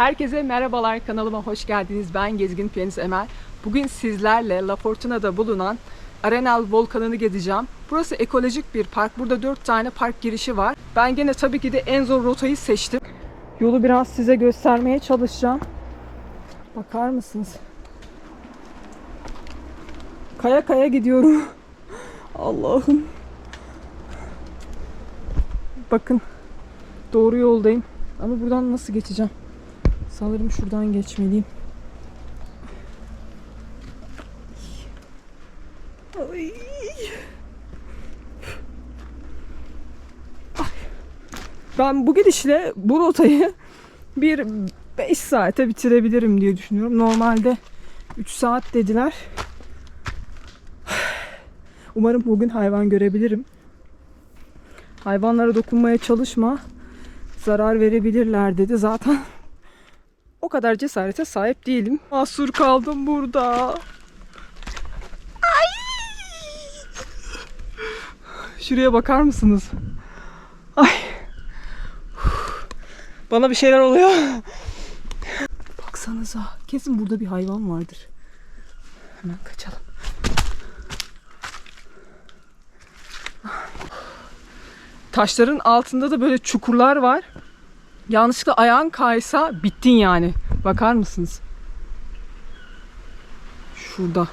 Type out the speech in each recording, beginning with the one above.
Herkese merhabalar kanalıma hoş geldiniz. Ben Gezgin Piyanist Emel. Bugün sizlerle La Fortuna'da bulunan Arenal Volkanı'nı gezeceğim. Burası ekolojik bir park. Burada 4 tane park girişi var. Ben gene tabii ki de en zor rotayı seçtim. Yolu biraz size göstermeye çalışacağım. Bakar mısınız? Kaya kaya gidiyorum. Allah'ım. Bakın. Doğru yoldayım. Ama buradan nasıl geçeceğim? Sanırım şuradan geçmeliyim. Ay. Ben bu gidişle bu rotayı bir 5 saate bitirebilirim diye düşünüyorum. Normalde 3 saat dediler. Umarım bugün hayvan görebilirim. Hayvanlara dokunmaya çalışma. Zarar verebilirler dedi. Zaten o kadar cesarete sahip değilim. Mahsur kaldım burada. Ay! Şuraya bakar mısınız? Ay. Bana bir şeyler oluyor. Baksanıza. Kesin burada bir hayvan vardır. Hemen kaçalım. Taşların altında da böyle çukurlar var. Yanlışlıkla ayağın kaysa bittin yani. Bakar mısınız? Şurada.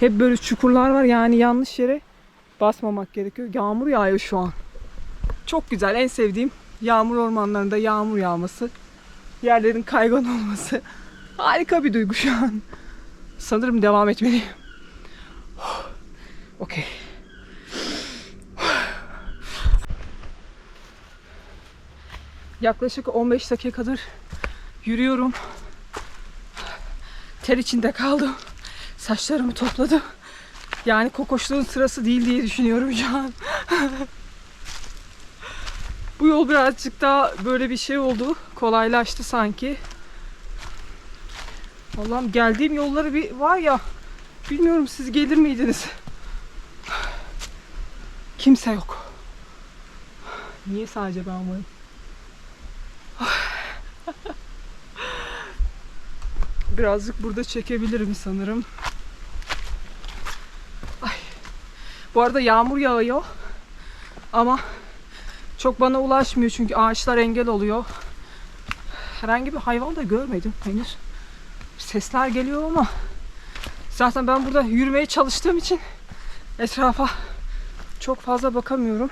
Hep böyle çukurlar var yani yanlış yere basmamak gerekiyor. Yağmur yağıyor şu an. Çok güzel. En sevdiğim yağmur ormanlarında yağmur yağması. Yerlerin kaygan olması. Harika bir duygu şu an. Sanırım devam etmeliyim. Okey. Yaklaşık 15 dakikadır yürüyorum. Ter içinde kaldım. Saçlarımı topladım. Yani kokoşluğun sırası değil diye düşünüyorum şu an. Bu yol birazcık daha böyle bir şey oldu. Kolaylaştı sanki. Allah'ım geldiğim yolları bir var ya bilmiyorum siz gelir miydiniz? Kimse yok. Niye sadece ben varım? Birazcık burada çekebilirim sanırım. Ay. Bu arada yağmur yağıyor. Ama çok bana ulaşmıyor çünkü ağaçlar engel oluyor. Herhangi bir hayvan da görmedim henüz. Sesler geliyor ama zaten ben burada yürümeye çalıştığım için etrafa çok fazla bakamıyorum.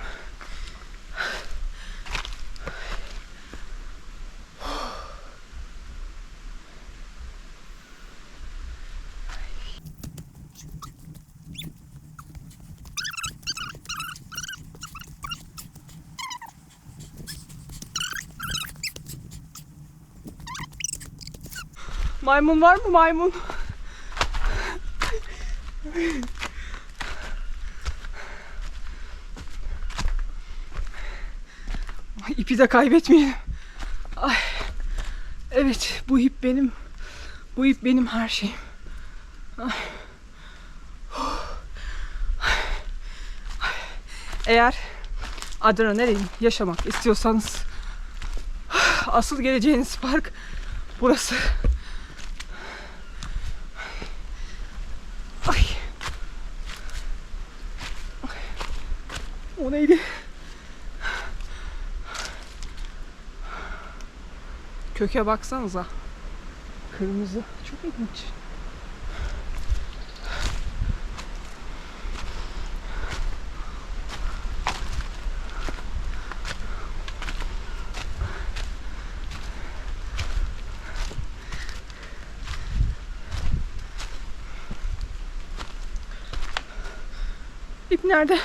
Maymun var mı maymun? Ay, İpi de kaybetmeyelim. Ay. Evet bu ip benim. Bu ip benim her şeyim. Ay. Eğer adrenalin yaşamak istiyorsanız asıl geleceğiniz park burası. O neydi? Köke baksanıza. Kırmızı. Çok ilginç. İp nerede?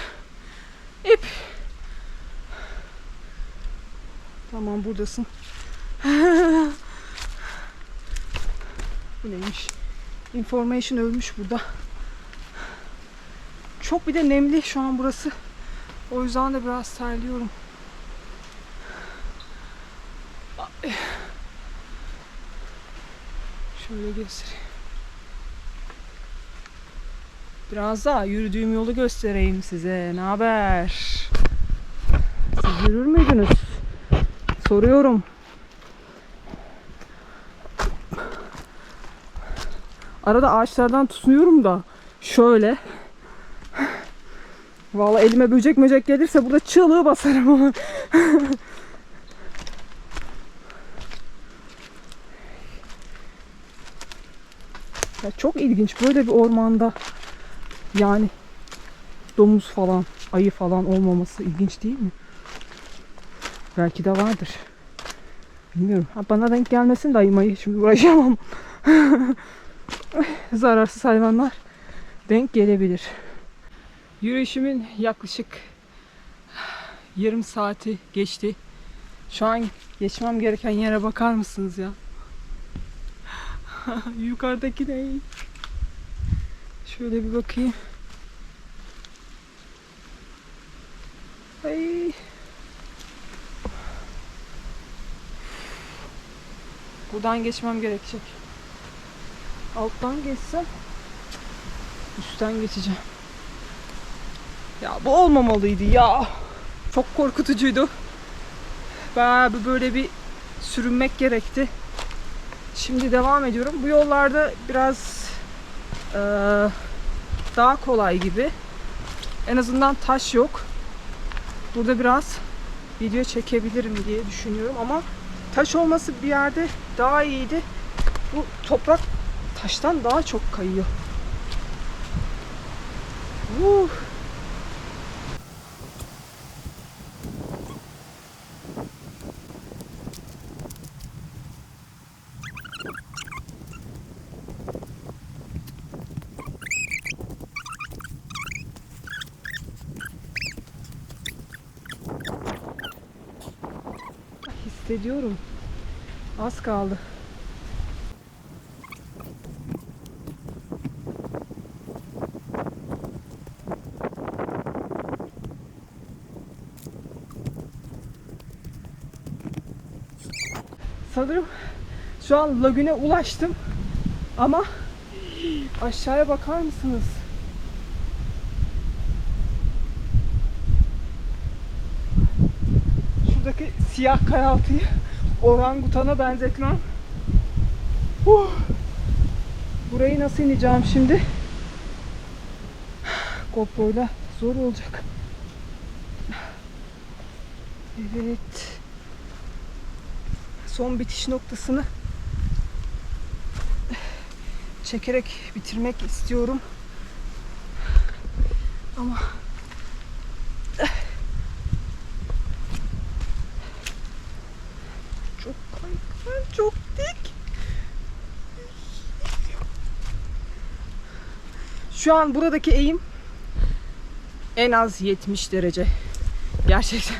İp. Tamam buradasın. Bu neymiş? Information ölmüş burada. Çok bir de nemli şu an burası. O yüzden de biraz terliyorum. Şöyle göstereyim. Biraz daha yürüdüğüm yolu göstereyim size. Ne haber? Siz yürür müydünüz? soruyorum. Arada ağaçlardan tutunuyorum da şöyle. Valla elime böcek möcek gelirse burada çığlığı basarım ama. ya çok ilginç böyle bir ormanda yani domuz falan, ayı falan olmaması ilginç değil mi? Belki de vardır. Bilmiyorum. Ha, bana denk gelmesin de şimdi uğraşamam. Zararsız hayvanlar denk gelebilir. Yürüyüşümün yaklaşık yarım saati geçti. Şu an geçmem gereken yere bakar mısınız ya? Yukarıdaki ne? Şöyle bir bakayım. Ay. Buradan geçmem gerekecek. Alttan geçsem üstten geçeceğim. Ya bu olmamalıydı ya. Çok korkutucuydu. Bayağı böyle bir sürünmek gerekti. Şimdi devam ediyorum. Bu yollarda biraz eee, daha kolay gibi. En azından taş yok. Burada biraz video çekebilirim diye düşünüyorum ama taş olması bir yerde daha iyiydi. Bu toprak taştan daha çok kayıyor. Uh. Hissediyorum. Az kaldı. Sanırım şu an lagüne ulaştım. Ama aşağıya bakar mısınız? Şuradaki siyah karaltıyı orangutana benzetmem. Uh. Burayı nasıl ineceğim şimdi? GoPro'yla zor olacak. Evet. Son bitiş noktasını çekerek bitirmek istiyorum. Ama çok kaygan, çok dik. Şu an buradaki eğim en az 70 derece. Gerçekten.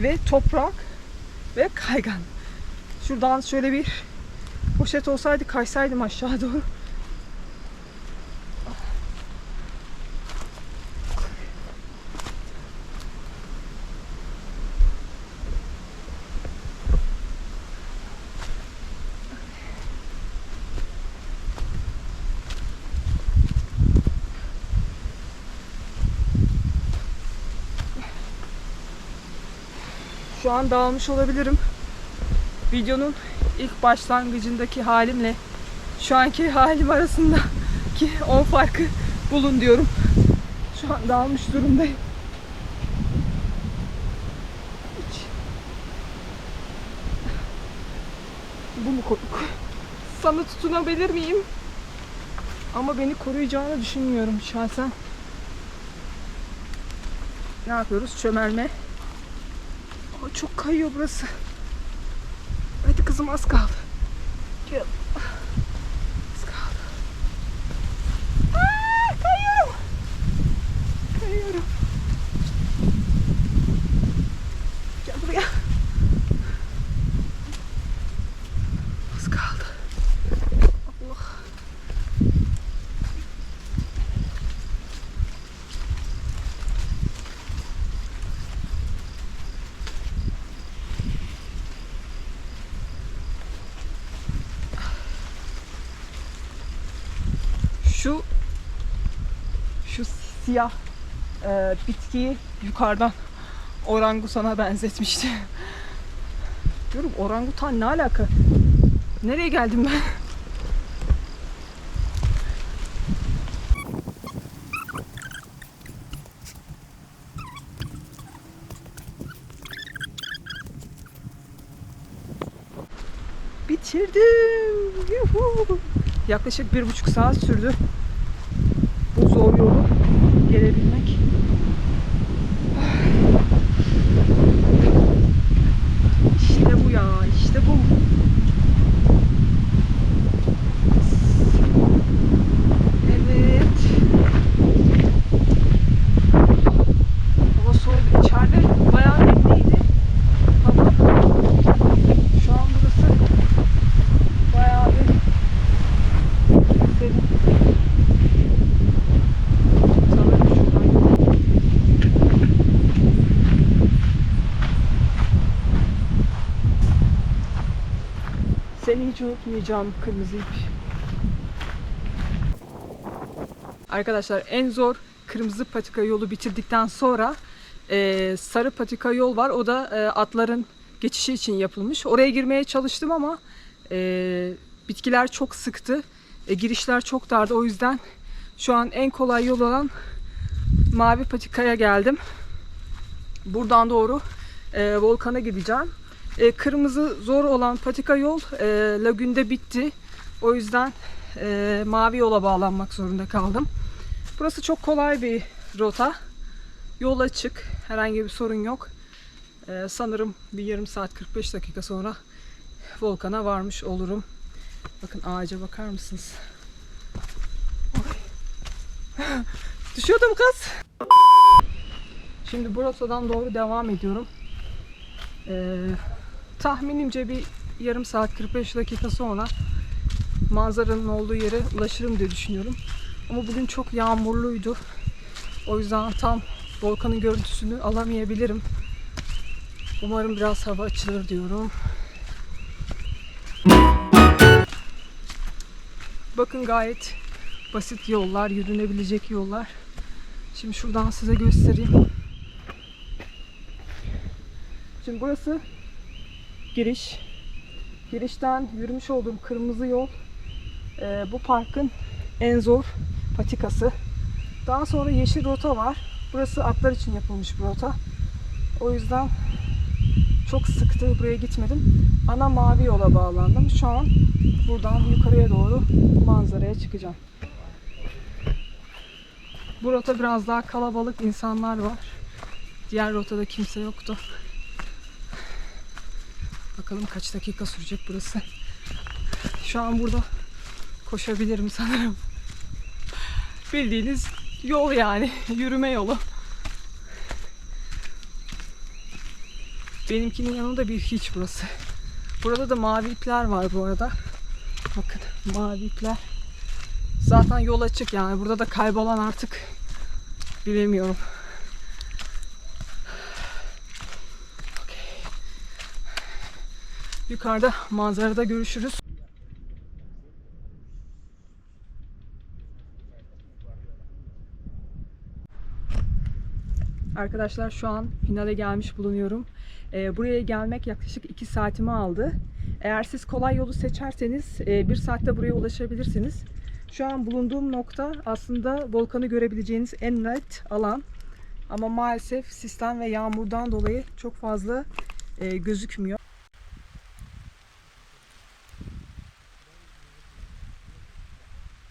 Ve toprak ve kaygan. Şuradan şöyle bir poşet olsaydı kaysaydım aşağı doğru. Şu an dağılmış olabilirim. Videonun ilk başlangıcındaki halimle şu anki halim arasındaki 10 farkı bulun diyorum. Şu an dağılmış durumdayım. Hiç. Bu mu korku? Sana tutunabilir miyim? Ama beni koruyacağını düşünmüyorum şahsen. Ne yapıyoruz? Çömelme. Çok kayıyor burası. Hadi kızım az kaldı. Gel. şu şu siyah e, bitkiyi yukarıdan orangutana benzetmişti. Diyorum orangutan ne alaka? Nereye geldim ben? Bitirdim. Yuhu. Yaklaşık bir buçuk saat sürdü. Bu zor yolu gelebilmek. İşte bu ya, işte bu. Evet. Hava soğuk. İçeride bayağı nemliydi. Ama şu an burası bayağı bir serin. Sanırım şuradan Unutmayacağım kırmızı ip. Arkadaşlar en zor kırmızı patika yolu bitirdikten sonra e, sarı patika yol var. O da e, atların geçişi için yapılmış. Oraya girmeye çalıştım ama e, bitkiler çok sıktı. E, girişler çok dardı. O yüzden şu an en kolay yol olan mavi patikaya geldim. Buradan doğru e, volkana gideceğim. E, kırmızı zor olan patika yol e, lagünde bitti. O yüzden e, mavi yola bağlanmak zorunda kaldım. Burası çok kolay bir rota. Yol açık. Herhangi bir sorun yok. E, sanırım bir yarım saat 45 dakika sonra volkana varmış olurum. Bakın ağaca bakar mısınız? Oy. Düşüyordum kız. Şimdi bu rotadan doğru devam ediyorum. Ee, tahminimce bir yarım saat 45 dakika sonra manzaranın olduğu yere ulaşırım diye düşünüyorum. Ama bugün çok yağmurluydu. O yüzden tam volkanın görüntüsünü alamayabilirim. Umarım biraz hava açılır diyorum. Bakın gayet basit yollar, yürünebilecek yollar. Şimdi şuradan size göstereyim. Şimdi burası giriş. Girişten yürümüş olduğum kırmızı yol e, bu parkın en zor patikası. Daha sonra yeşil rota var. Burası atlar için yapılmış bir rota. O yüzden çok sıktı. Buraya gitmedim. Ana mavi yola bağlandım. Şu an buradan yukarıya doğru manzaraya çıkacağım. Bu rota biraz daha kalabalık insanlar var. Diğer rotada kimse yoktu. Bakalım kaç dakika sürecek burası. Şu an burada koşabilirim sanırım. Bildiğiniz yol yani. Yürüme yolu. Benimkinin yanında bir hiç burası. Burada da mavi ipler var bu arada. Bakın mavi ipler. Zaten yol açık yani. Burada da kaybolan artık bilemiyorum. Yukarıda manzarada görüşürüz. Arkadaşlar şu an finale gelmiş bulunuyorum. Ee, buraya gelmek yaklaşık 2 saatimi aldı. Eğer siz kolay yolu seçerseniz 1 saatte buraya ulaşabilirsiniz. Şu an bulunduğum nokta aslında volkanı görebileceğiniz en net alan. Ama maalesef sistem ve yağmurdan dolayı çok fazla e, gözükmüyor.